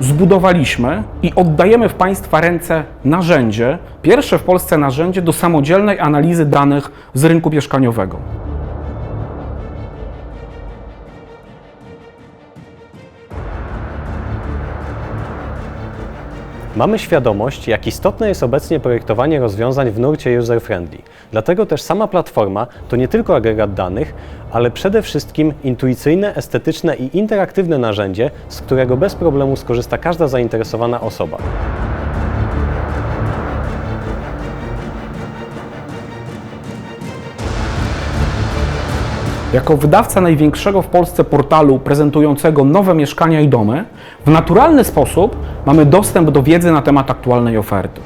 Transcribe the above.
zbudowaliśmy i oddajemy w Państwa ręce narzędzie, pierwsze w Polsce narzędzie do samodzielnej analizy danych z rynku mieszkaniowego. Mamy świadomość, jak istotne jest obecnie projektowanie rozwiązań w nurcie user-friendly. Dlatego też sama platforma to nie tylko agregat danych, ale przede wszystkim intuicyjne, estetyczne i interaktywne narzędzie, z którego bez problemu skorzysta każda zainteresowana osoba. Jako wydawca największego w Polsce portalu prezentującego nowe mieszkania i domy, w naturalny sposób mamy dostęp do wiedzy na temat aktualnej oferty.